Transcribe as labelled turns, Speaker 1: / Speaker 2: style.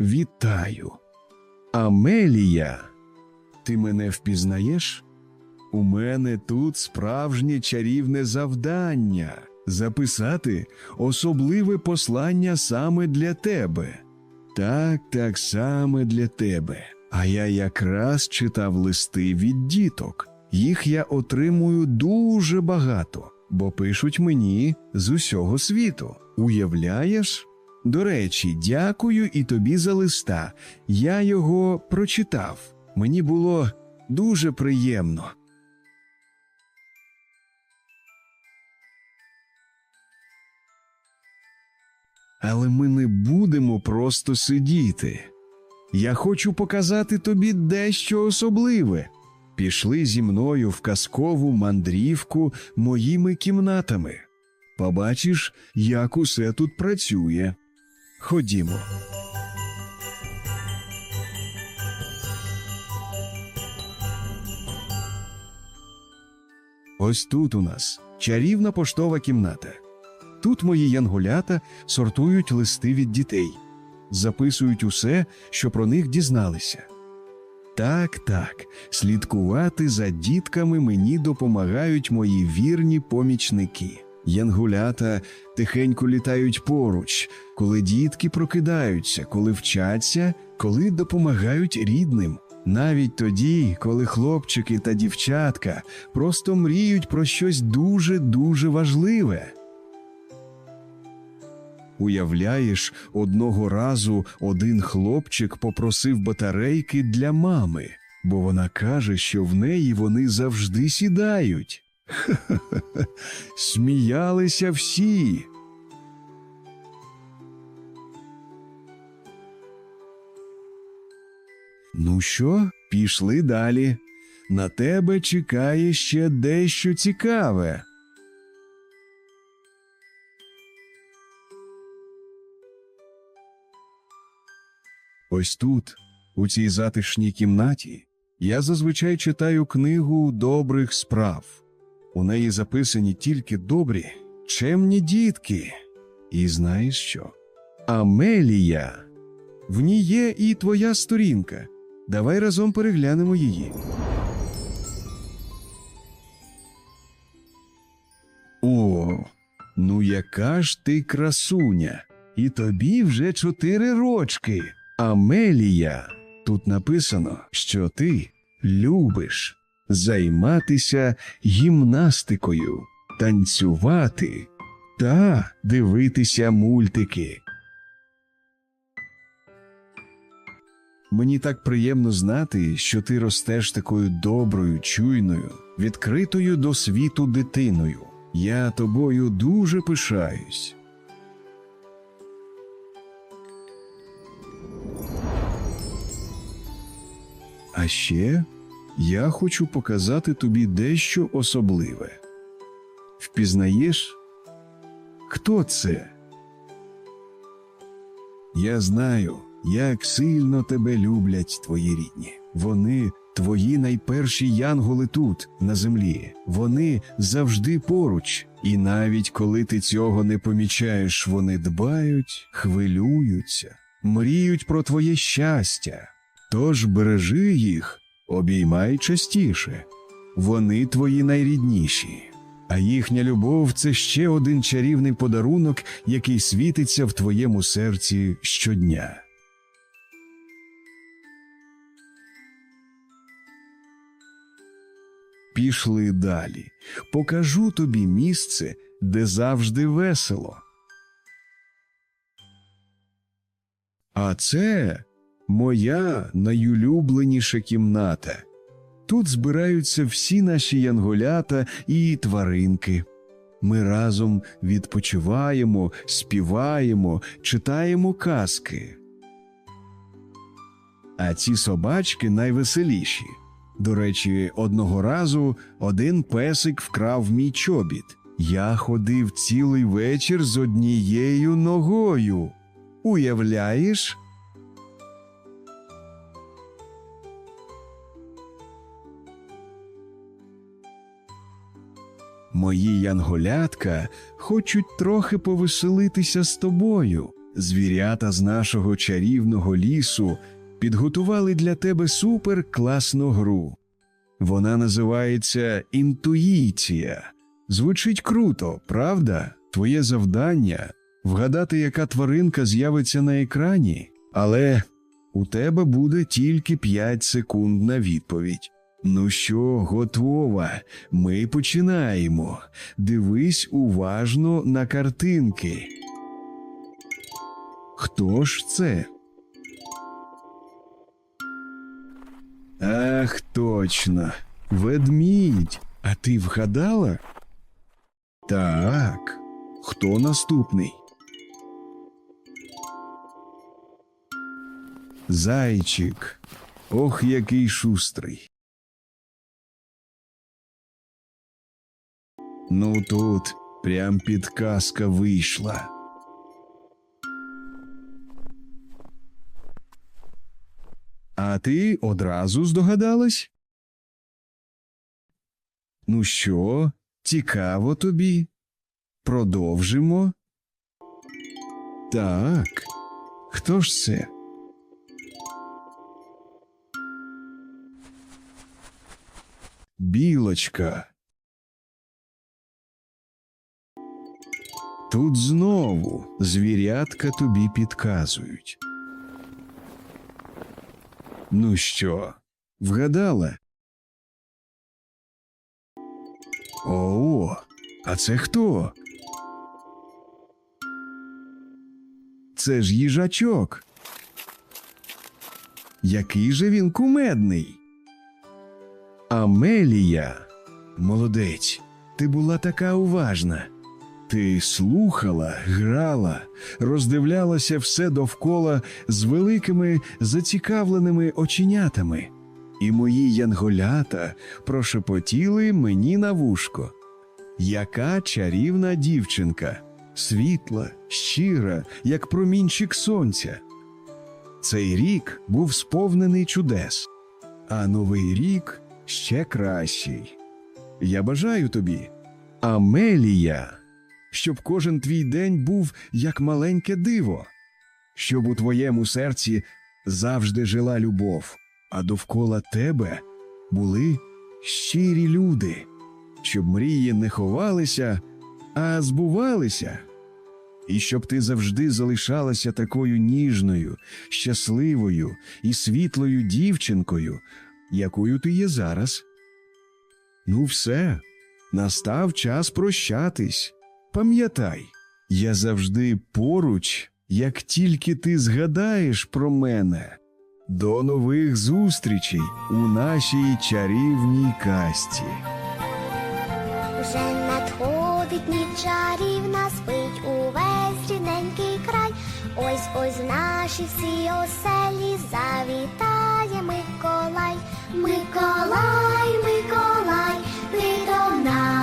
Speaker 1: Вітаю. Амелія. Ти мене впізнаєш? У мене тут справжнє чарівне завдання записати особливе послання саме для тебе. Так, так саме для тебе. А я якраз читав листи від діток. Їх я отримую дуже багато, бо пишуть мені з усього світу. Уявляєш? До речі, дякую і тобі за листа. Я його прочитав. Мені було дуже приємно. Але ми не будемо просто сидіти. Я хочу показати тобі дещо особливе. Пішли зі мною в казкову мандрівку моїми кімнатами. Побачиш, як усе тут працює. Ходімо. Ось тут у нас чарівна поштова кімната. Тут мої янголята сортують листи від дітей, записують усе, що про них дізналися. Так, так, слідкувати за дітками мені допомагають мої вірні помічники. Янгулята тихенько літають поруч, коли дітки прокидаються, коли вчаться, коли допомагають рідним. Навіть тоді, коли хлопчики та дівчатка просто мріють про щось дуже дуже важливе. Уявляєш, одного разу один хлопчик попросив батарейки для мами, бо вона каже, що в неї вони завжди сідають. Сміялися всі. Ну що, пішли далі. На тебе чекає ще дещо цікаве. Ось тут, у цій затишній кімнаті, я зазвичай читаю книгу добрих справ. У неї записані тільки добрі, чемні дітки. І знаєш що? Амелія. В ній є і твоя сторінка. Давай разом переглянемо її. О, ну яка ж ти красуня! І тобі вже чотири рочки. Амелія. Тут написано, що ти любиш займатися гімнастикою, танцювати та дивитися мультики. Мені так приємно знати, що ти ростеш такою доброю, чуйною, відкритою до світу дитиною. Я тобою дуже пишаюсь. А ще я хочу показати тобі дещо особливе. Впізнаєш? Хто це? Я знаю, як сильно тебе люблять твої рідні. Вони твої найперші янголи тут, на землі. Вони завжди поруч, і навіть коли ти цього не помічаєш, вони дбають, хвилюються, мріють про твоє щастя. Тож бережи їх, обіймай частіше. Вони твої найрідніші. А їхня любов це ще один чарівний подарунок, який світиться в твоєму серці щодня. Пішли далі. Покажу тобі місце, де завжди весело. А це моя найулюбленіша кімната. Тут збираються всі наші янголята і тваринки. Ми разом відпочиваємо, співаємо, читаємо казки. А ці собачки найвеселіші. До речі, одного разу один песик вкрав мій чобіт. Я ходив цілий вечір з однією ногою. Уявляєш? Мої янголятка хочуть трохи повеселитися з тобою. Звірята з нашого чарівного лісу підготували для тебе суперкласну гру. Вона називається інтуїція. Звучить круто, правда? Твоє завдання вгадати, яка тваринка з'явиться на екрані, але у тебе буде тільки 5 секунд на відповідь. Ну що, готова? Ми починаємо. Дивись уважно на картинки. Хто ж це? Ах, точно. Ведмідь. А ти вгадала? Так. Хто наступний? Зайчик. Ох, який шустрий. Ну тут прям підказка вийшла. А ти одразу здогадалась? Ну що, цікаво тобі? Продовжимо? Так. Хто ж це? Білочка. Тут знову звірятка тобі підказують. Ну що, вгадала? О, а це хто? Це ж їжачок. Який же він кумедний. Амелія. Молодець, ти була така уважна. Ти слухала, грала, роздивлялася все довкола з великими зацікавленими оченятами, і мої янголята прошепотіли мені на вушко. Яка чарівна дівчинка, світла, щира, як промінчик сонця. Цей рік був сповнений чудес, а новий рік ще кращий. Я бажаю тобі, Амелія, щоб кожен твій день був як маленьке диво, щоб у твоєму серці завжди жила любов, а довкола тебе були щирі люди, щоб мрії не ховалися, а збувалися. І щоб ти завжди залишалася такою ніжною, щасливою і світлою дівчинкою, якою ти є зараз. Ну, все, настав час прощатись. Пам'ятай, я завжди поруч, як тільки ти згадаєш про мене. До нових зустрічей у нашій чарівній касті.
Speaker 2: Вже надходить ніч чарівна, спить увесь рідненький край. Ось ось в наші всі оселі завітає Миколай. Миколай, Миколай, ти до нас